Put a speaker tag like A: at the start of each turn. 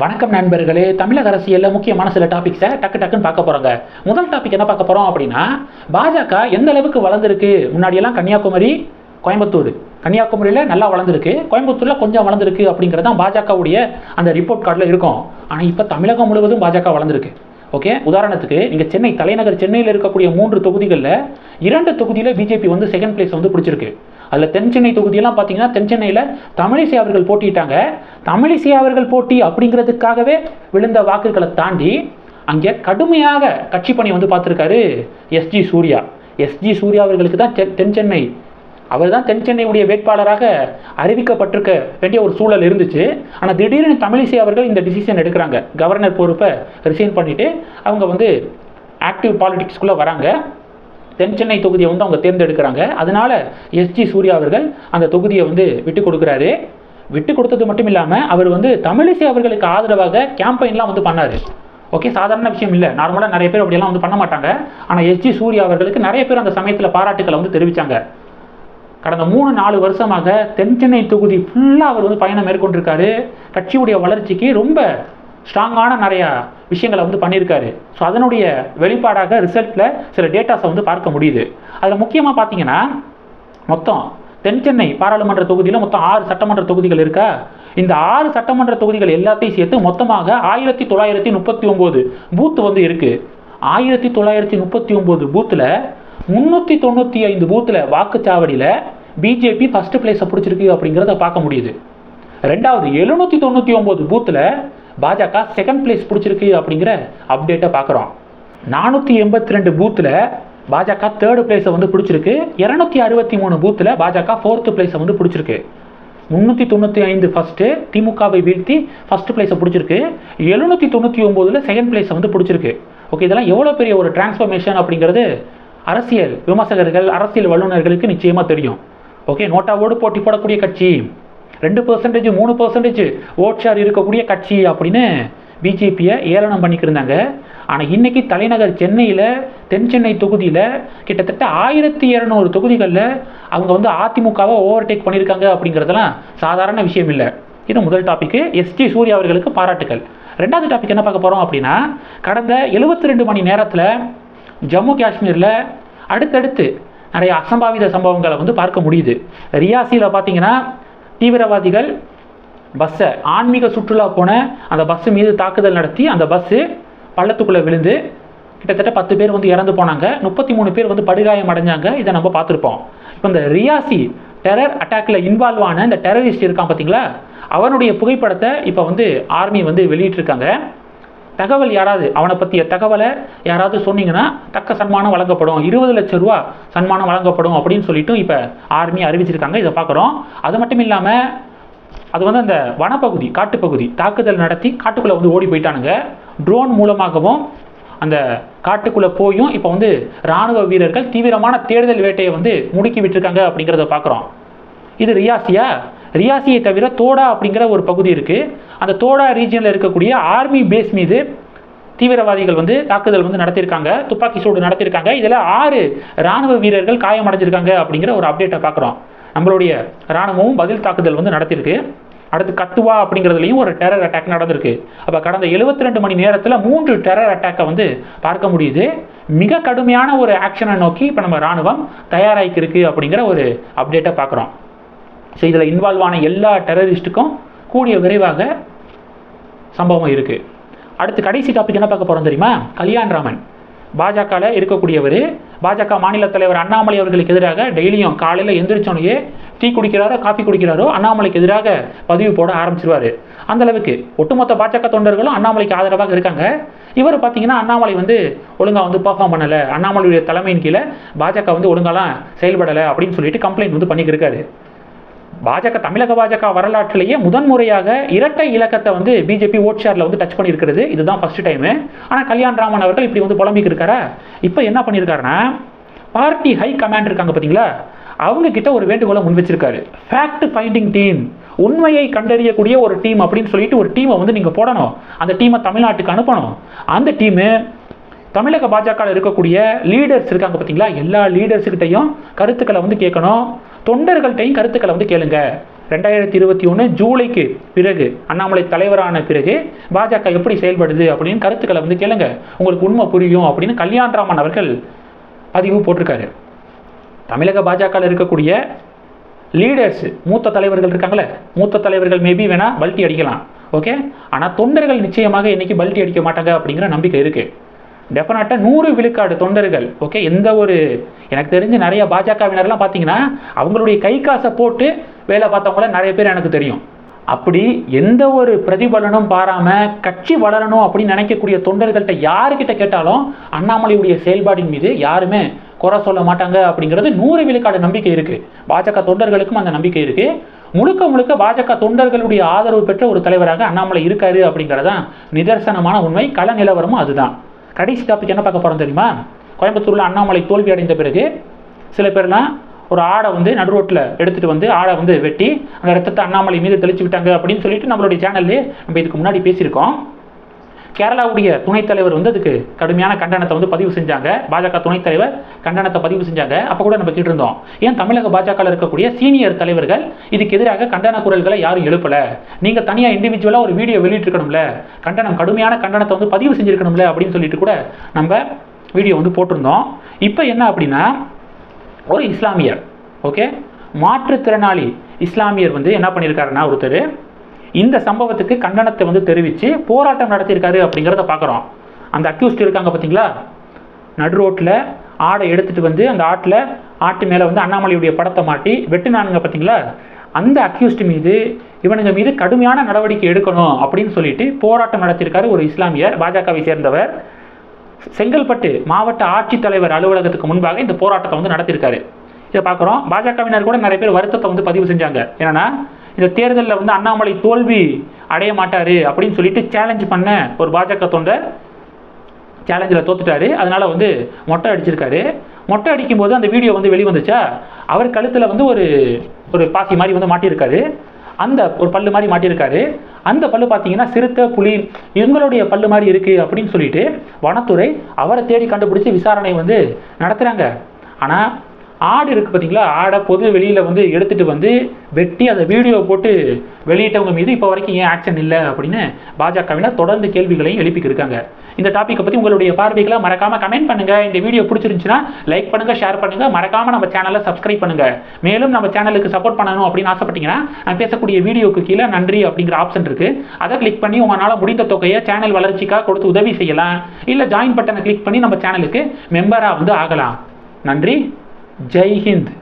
A: வணக்கம் நண்பர்களே தமிழக அரசியலில் முக்கியமான சில டாபிக்ஸை டக்கு டக்குன்னு பார்க்க போகிறோங்க முதல் டாபிக் என்ன பார்க்க போகிறோம் அப்படின்னா பாஜக எந்த அளவுக்கு வளர்ந்துருக்கு? முன்னாடியெல்லாம் கன்னியாகுமரி கோயம்புத்தூர். கன்னியாகுமரியில் நல்லா வளர்ந்துருக்கு. கோயம்புத்தூரில் கொஞ்சம் வளர்ந்துருக்கு அப்படிங்கிறது தான் பாஜகவுடைய அந்த ரிப்போர்ட் கார்டில் இருக்கும். ஆனால் இப்போ தமிழகம் முழுவதும் பாஜக வளர்ந்துருக்கு. ஓகே உதாரணத்துக்கு நீங்கள் சென்னை தலைநகர் சென்னையில் இருக்கக்கூடிய மூன்று தொகுதிகளில் இரண்டு தொகுதியில் பிஜேபி வந்து செகண்ட் பிளேஸ் வந்து பிடிச்சிருக்கு. அதில் தென் சென்னை தொகுதியெல்லாம் பார்த்தீங்கன்னா தென் சென்னையில் தமிழிசை அவர்கள் போட்டிட்டாங்க தமிழிசை அவர்கள் போட்டி அப்படிங்கிறதுக்காகவே விழுந்த வாக்குகளை தாண்டி அங்கே கடுமையாக கட்சி பணி வந்து பார்த்துருக்காரு எஸ்ஜி சூர்யா. எஸ்ஜி சூர்யா அவர்களுக்கு தான் தென் சென்னை. அவர் தான் தென் சென்னையுடைய வேட்பாளராக அறிவிக்கப்பட்டிருக்க வேண்டிய ஒரு சூழல் இருந்துச்சு. ஆனால் திடீர்னு தமிழிசை அவர்கள் இந்த டிசிஷன் எடுக்கிறாங்க. கவர்னர் பொறுப்பை ரிசைன் பண்ணிவிட்டு அவங்க வந்து ஆக்டிவ் பாலிடிக்ஸ்குள்ளே வராங்க. தென்சென்னை தொகுதியை வந்து அவங்க தேர்ந்தெடுக்கிறாங்க. அதனால எஸ்ஜி சூர்யா அவர்கள் அந்த தொகுதியை வந்து விட்டு கொடுக்குறாரு. விட்டு கொடுத்தது மட்டும் இல்லாமல் அவர் வந்து தமிழிசை அவர்களுக்கு ஆதரவாக கேம்பெயின்லாம் வந்து பண்ணார். ஓகே சாதாரண விஷயம் இல்லை. நார்மலாக நிறைய பேர் அப்படியெல்லாம் வந்து பண்ண மாட்டாங்க. ஆனால் எஸ்ஜி சூர்யா அவர்களுக்கு நிறைய பேர் அந்த சமயத்தில் பாராட்டுக்களை வந்து தெரிவித்தாங்க கடந்த மூணு நாலு வருஷமாக தென் சென்னை தொகுதி ஃபுல்லாக அவர் வந்து பயணம் மேற்கொண்டிருக்காரு. கட்சியுடைய வளர்ச்சிக்கு ரொம்ப ஸ்ட்ராங்கான நிறையா விஷயங்களை வந்து பண்ணியிருக்காரு. ஸோ அதனுடைய வெளிப்பாடாக ரிசல்ட்டில் சில டேட்டாஸை வந்து பார்க்க முடியுது. அதில் முக்கியமாக பார்த்தீங்கன்னா மொத்தம் தென் சென்னை பாராளுமன்ற தொகுதியில் மொத்தம் ஆறு சட்டமன்ற தொகுதிகள் இருக்கா? இந்த ஆறு சட்டமன்ற தொகுதிகள் எல்லாத்தையும் சேர்த்து மொத்தமாக ஆயிரத்தி தொள்ளாயிரத்தி முப்பத்தி ஒம்பது பூத் வந்து இருக்குது ஆயிரத்தி தொள்ளாயிரத்தி முப்பத்தி ஒம்பது பூத்தில் முந்நூற்றி தொண்ணூற்றி ஐந்து பூத்தில் வாக்குச்சாவடியில் பிஜேபி ஃபஸ்ட்டு பிளேஸை பிடிச்சிருக்கு அப்படிங்கிறத பார்க்க முடியுது. ரெண்டாவது எழுநூற்றி தொண்ணூற்றி ஒம்பது பூத்தில் பாஜக செகண்ட் பிளேஸ் பிடிச்சிருக்கு அப்படிங்கிற அப்டேட்டை பார்க்குறோம் நானூற்றி எண்பத்தி ரெண்டு பூத்தில் பாஜக தேர்டு பிளேஸை வந்து பிடிச்சிருக்கு. இரநூத்தி அறுபத்தி மூணு பூத்தில் பாஜக ஃபோர்த்து பிளேஸை வந்து பிடிச்சிருக்கு. முந்நூற்றி தொண்ணூற்றி ஐந்து ஃபஸ்ட்டு திமுகவை வீழ்த்தி ஃபஸ்ட்டு பிளேஸை பிடிச்சிருக்கு. எழுநூற்றி தொண்ணூற்றி ஒம்போதில் செகண்ட் பிளேஸை வந்து பிடிச்சிருக்கு. ஓகே இதெல்லாம் எவ்வளோ பெரிய ஒரு டிரான்ஸ்ஃபர்மேஷன் அப்படிங்கிறது அரசியல் விமர்சகர்கள் அரசியல் வல்லுநர்களுக்கு நிச்சயமாக தெரியும். ஓகே நோட்டாவோடு போட்டி போடக்கூடிய கட்சி. ரெண்டு பர்சன்டேஜ் மூணு பர்சன்டேஜ் ஓட் ஷேர் இருக்கக்கூடிய கட்சி அப்படின்னு பிஜேபியை ஏளனம் பண்ணிக்கிருந்தாங்க ஆனால் இன்றைக்கி தலைநகர் சென்னையில் தென் சென்னை தொகுதியில் கிட்டத்தட்ட ஆயிரத்தி இரநூறு தொகுதிகளில் அவங்க வந்து அதிமுகவை ஓவர்டேக் பண்ணியிருக்காங்க அப்படிங்கிறதெல்லாம் சாதாரண விஷயம் இல்லை. இது முதல் டாபிக்கு எஸ்டி சூர்யா அவர்களுக்கு பாராட்டுகள் ரெண்டாவது டாபிக் என்ன பார்க்க போகிறோம் அப்படின்னா கடந்த எழுபத்தி ரெண்டு மணி நேரத்தில் ஜம்மு காஷ்மீரில் அடுத்தடுத்து நிறைய அசம்பாவித சம்பவங்களை வந்து பார்க்க முடியுது. ரியாசியில் பார்த்தீங்கன்னா தீவிரவாதிகள் பஸ்ஸை ஆன்மீக சுற்றுலா போன அந்த பஸ்ஸு மீது தாக்குதல் நடத்தி அந்த பஸ்ஸு பள்ளத்துக்குள்ளே விழுந்து கிட்டத்தட்ட பத்து பேர் வந்து இறந்து போனாங்க. முப்பத்தி மூணு பேர் வந்து படுகாயம் அடைஞ்சாங்க. இதை நம்ம பார்த்துருப்போம். இப்போ இந்த ரியாசி டெரர் அட்டாக்ல இன்வால்வ் ஆன இந்த டெரரிஸ்ட் இருக்கான் பார்த்தீங்களா அவனுடைய புகைப்படத்தை இப்போ வந்து ஆர்மி வந்து வெளியிட்டிருக்காங்க. தகவல் யாராவது அவனை பற்றிய தகவலை யாராவது சொன்னீங்கன்னா தக்க சன்மானம் வழங்கப்படும். இருபது லட்ச ரூபா சன்மானம் வழங்கப்படும் அப்படின்னு சொல்லிட்டு இப்போ ஆர்மி அறிவிச்சிருக்காங்க இதை பார்க்குறோம். அது மட்டும் இல்லாமல் அது வந்து அந்த வனப்பகுதி காட்டுப்பகுதி தாக்குதல் நடத்தி காட்டுக்குள்ளே வந்து ஓடி போயிட்டானுங்க. ட்ரோன் மூலமாகவும் அந்த காட்டுக்குள்ளே போயும் இப்போ வந்து இராணுவ வீரர்கள் தீவிரமான தேடுதல் வேட்டையை வந்து முடுக்கி விட்டுருக்காங்க அப்படிங்கிறத பார்க்குறோம். இது ரியாசியா? ரியாசியை தவிர தோடா அப்படிங்கிற ஒரு பகுதி இருக்குது அந்த தோடா ரீஜனில் இருக்கக்கூடிய ஆர்மி பேஸ் மீது தீவிரவாதிகள் வந்து தாக்குதல் வந்து நடத்தியிருக்காங்க. துப்பாக்கி சூடு நடத்தியிருக்காங்க. இதில் ஆறு இராணுவ வீரர்கள் காயமடைஞ்சிருக்காங்க அப்படிங்கிற ஒரு அப்டேட்டை பார்க்குறோம். நம்மளுடைய இராணுவமும் பதில் தாக்குதல் வந்து நடத்தியிருக்கு. அடுத்து கத்துவா அப்படிங்கிறதுலையும் ஒரு டெரர் அட்டாக் நடந்திருக்கு. அப்போ கடந்த எழுபத்தி ரெண்டு மணி நேரத்தில் மூன்று டெரர் அட்டாக்கை வந்து பார்க்க முடியுது. மிக கடுமையான ஒரு ஆக்ஷனை நோக்கி இப்போ நம்ம இராணுவம் தயாராகிருக்கு அப்படிங்கிற ஒரு அப்டேட்டை பார்க்குறோம். ஸோ இதில் இன்வால்வ் ஆன எல்லா டெரரிஸ்ட்டுக்கும் கூடிய விரைவாக சம்பவம் இருக்குது அடுத்து கடைசி டாபிக் என்ன பார்க்க போகிறோம் தெரியுமா? கல்யாண் ராமன். பாஜகவில் இருக்கக்கூடியவர் பாஜக மாநில தலைவர் அண்ணாமலை அவர்களுக்கு எதிராக டெய்லியும் காலையில் எந்திரிச்சோனையே டீ குடிக்கிறாரோ காஃபி குடிக்கிறாரோ அண்ணாமலைக்கு எதிராக பதிவு போட ஆரம்பிச்சிருவார். அந்த அளவுக்கு ஒட்டுமொத்த பாஜக தொண்டர்களும் அண்ணாமலைக்கு ஆதரவாக இருக்காங்க. இவர் பார்த்தீங்கன்னா அண்ணாமலை வந்து ஒழுங்காக வந்து பர்ஃபார்ம் பண்ணலை. அண்ணாமலையுடைய தலைமையின் கீழே பாஜக வந்து ஒழுங்காலாம் செயல்படலை அப்படின்னு சொல்லிட்டு கம்ப்ளைண்ட் வந்து பண்ணிக்கிருக்காரு பாஜக தமிழக பாஜக வரலாற்றிலேயே முதன்முறையாக இரட்டை இலக்கத்தை வந்து பிஜேபி ஓட் ஷேரில் வந்து டச் பண்ணியிருக்கிறது. இதுதான் ஃபர்ஸ்ட் டைமு ஆனால் கல்யாண் ராமன் அவர்கள் இப்படி வந்து புலம்பிக்கு இருக்காரா? இப்போ என்ன பண்ணியிருக்காருன்னா பார்ட்டி ஹை கமாண்ட் இருக்காங்க பார்த்தீங்களா அவங்க கிட்ட ஒரு வேண்டுகோளை முன் வச்சிருக்காரு. ஃபேக்ட் ஃபைண்டிங் டீம் உண்மையை கண்டறியக்கூடிய ஒரு டீம் அப்படின்னு சொல்லிட்டு ஒரு டீமை வந்து நீங்கள் போடணும். அந்த டீமை தமிழ்நாட்டுக்கு அனுப்பணும். அந்த டீமு தமிழக பாஜக இருக்கக்கூடிய லீடர்ஸ் இருக்காங்க பார்த்தீங்களா எல்லா லீடர்ஸுக்கிட்டையும் கருத்துக்களை வந்து கேட்கணும். தொண்டர்கள்ட்டையும் கருத்துக்களை வந்து கேளுங்க. ரெண்டாயிரத்தி இருபத்தி ஒன்று ஜூலைக்கு பிறகு அண்ணாமலை தலைவரான பிறகு பாஜக எப்படி செயல்படுது அப்படின்னு கருத்துக்களை வந்து கேளுங்க. உங்களுக்கு உண்மை புரியும் அப்படின்னு கல்யாண்ராமன் அவர்கள் பதிவு போட்டிருக்காரு. தமிழக பாஜகவில் இருக்கக்கூடிய லீடர்ஸ் மூத்த தலைவர்கள் இருக்காங்களே மூத்த தலைவர்கள் மேபி வேணால் பல்ட்டி அடிக்கலாம். ஓகே ஆனால் தொண்டர்கள் நிச்சயமாக இன்னைக்கு பல்ட்டி அடிக்க மாட்டாங்க அப்படிங்கிற நம்பிக்கை இருக்குது டெஃபினட்டாக நூறு விழுக்காடு தொண்டர்கள் ஓகே எந்த ஒரு எனக்கு தெரிஞ்சு நிறைய பாஜகவினர்லாம் பார்த்தீங்கன்னா அவங்களுடைய கை காசை போட்டு வேலை பார்த்தவங்கள நிறைய பேர் எனக்கு தெரியும். அப்படி எந்த ஒரு பிரதிபலனும் பாராமல் கட்சி வளரணும் அப்படின்னு நினைக்கக்கூடிய தொண்டர்கள்ட்ட யாருக்கிட்ட கேட்டாலும் அண்ணாமலையுடைய செயல்பாடின் மீது யாருமே குறை சொல்ல மாட்டாங்க அப்படிங்கிறது நூறு விழுக்காடு நம்பிக்கை இருக்குது பாஜக தொண்டர்களுக்கும் அந்த நம்பிக்கை இருக்குது முழுக்க முழுக்க பாஜக தொண்டர்களுடைய ஆதரவு பெற்ற ஒரு தலைவராக அண்ணாமலை இருக்காரு அப்படிங்கிறதான் நிதர்சனமான உண்மை. கள நிலவரமும் அதுதான். கடைசி டாபிக் என்ன பார்க்க போகிறோம் தெரியுமா? கோயம்புத்தூரில் அண்ணாமலை தோல்வி அடைந்த பிறகு சில பேர்லாம் ஒரு ஆடை வந்து நடு ரோட்டில் எடுத்துகிட்டு வந்து ஆடை வந்து வெட்டி அந்த ரத்தத்தை அண்ணாமலை மீது தெளிச்சு விட்டாங்க அப்படின்னு சொல்லிட்டு நம்மளுடைய சேனல்லே நம்ம இதுக்கு முன்னாடி பேசியிருக்கோம். கேரளாவுடைய துணைத் தலைவர் வந்து அதுக்கு கடுமையான கண்டனத்தை வந்து பதிவு செஞ்சாங்க. பாஜக துணைத் தலைவர் கண்டனத்தை பதிவு செஞ்சாங்க. அப்போ கூட நம்ம கேட்டிருந்தோம் ஏன் தமிழக பாஜகவில் இருக்கக்கூடிய சீனியர் தலைவர்கள் இதுக்கு எதிராக கண்டன குரல்களை யாரும் எழுப்பல? நீங்க தனியா இண்டிவிஜுவலா ஒரு வீடியோ வெளியிட்டிருக்கணும்ல கண்டனம் கடுமையான கண்டனத்தை வந்து பதிவு செஞ்சிருக்கணும்ல அப்படின்னு சொல்லிட்டு கூட நம்ம வீடியோ வந்து போட்டிருந்தோம். இப்போ என்ன அப்படின்னா ஒரு இஸ்லாமியர் ஓகே மாற்றுத்திறனாளி இஸ்லாமியர் வந்து என்ன பண்ணியிருக்காருன்னா ஒருத்தர் இந்த சம்பவத்துக்கு கண்டனத்தை வந்து தெரிவித்து போராட்டம் நடத்தியிருக்காரு அப்படிங்கிறத பார்க்குறோம். அந்த அக்யூஸ்ட் இருக்காங்க பார்த்தீங்களா? நடு ரோட்டில் ஆடை எடுத்துகிட்டு வந்து அந்த ஆட்டில் ஆட்டு மேலே வந்து அண்ணாமலையுடைய படத்தை மாட்டி வெட்டினானுங்க பார்த்தீங்களா? அந்த அக்யூஸ்ட் மீது இவனுங்க மீது கடுமையான நடவடிக்கை எடுக்கணும் அப்படின்னு சொல்லிட்டு போராட்டம் நடத்தியிருக்காரு ஒரு இஸ்லாமியர் பாஜகவை சேர்ந்தவர். செங்கல்பட்டு மாவட்ட ஆட்சித்தலைவர் அலுவலகத்துக்கு முன்பாக இந்த போராட்டத்தை வந்து நடத்தியிருக்காரு. இதை பார்க்குறோம். பாஜகவினர் கூட நிறைய பேர் வருத்தத்தை வந்து பதிவு செஞ்சாங்க. என்னன்னா இந்த தேர்தலில் வந்து அண்ணாமலை தோல்வி அடைய மாட்டார் அப்படின்னு சொல்லிட்டு சேலஞ்ச் பண்ண ஒரு பாஜக தொண்டர் சேலஞ்சில் தோத்துட்டாரு. அதனால் வந்து மொட்டை அடிச்சிருக்காரு. மொட்டை அடிக்கும்போது அந்த வீடியோ வந்து வெளிவந்துச்சா அவர் கழுத்தில் வந்து ஒரு ஒரு பாசி மாதிரி வந்து மாட்டியிருக்காரு. அந்த ஒரு பல்லு மாதிரி மாட்டியிருக்காரு. அந்த பல்லு பார்த்தீங்கன்னா சிறுத்தை புலி இவங்களுடைய பல்லு மாதிரி இருக்குது அப்படின்னு சொல்லிட்டு வனத்துறை அவரை தேடி கண்டுபிடிச்சி விசாரணை வந்து நடத்துகிறாங்க ஆனால் ஆடு இருக்குது பார்த்தீங்களா? ஆடை பொது வெளியில் வந்து எடுத்துகிட்டு வந்து வெட்டி அந்த வீடியோ போட்டு வெளியிட்டவங்க மீது இப்போ வரைக்கும் ஏன் ஆக்ஷன் இல்லை அப்படின்னு பாஜகவினர் தொடர்ந்து கேள்விகளையும் எழுப்பிக்கிட்டு இருக்காங்க. இந்த டாப்பிக்கை பற்றி உங்களுடைய பார்வைகளை மறக்காமல் கமெண்ட் பண்ணுங்கள் இந்த வீடியோ பிடிச்சிருந்துச்சுன்னா லைக் பண்ணுங்கள் ஷேர் பண்ணுங்கள் மறக்காமல் நம்ம சேனலை சப்ஸ்கிரைப் பண்ணுங்கள் மேலும் நம்ம சேனலுக்கு சப்போர்ட் பண்ணணும் அப்படின்னு ஆசைப்பட்டீங்கன்னா நான் பேசக்கூடிய வீடியோக்கு கீழே நன்றி அப்படிங்கிற ஆப்ஷன் இருக்குது அதை கிளிக் பண்ணி உங்களால் முடிந்த தொகையை சேனல் வளர்ச்சிக்காக கொடுத்து உதவி செய்யலாம். இல்லை ஜாயின் பட்டனை கிளிக் பண்ணி நம்ம சேனலுக்கு மெம்பராக வந்து ஆகலாம். நன்றி. जय हिंद।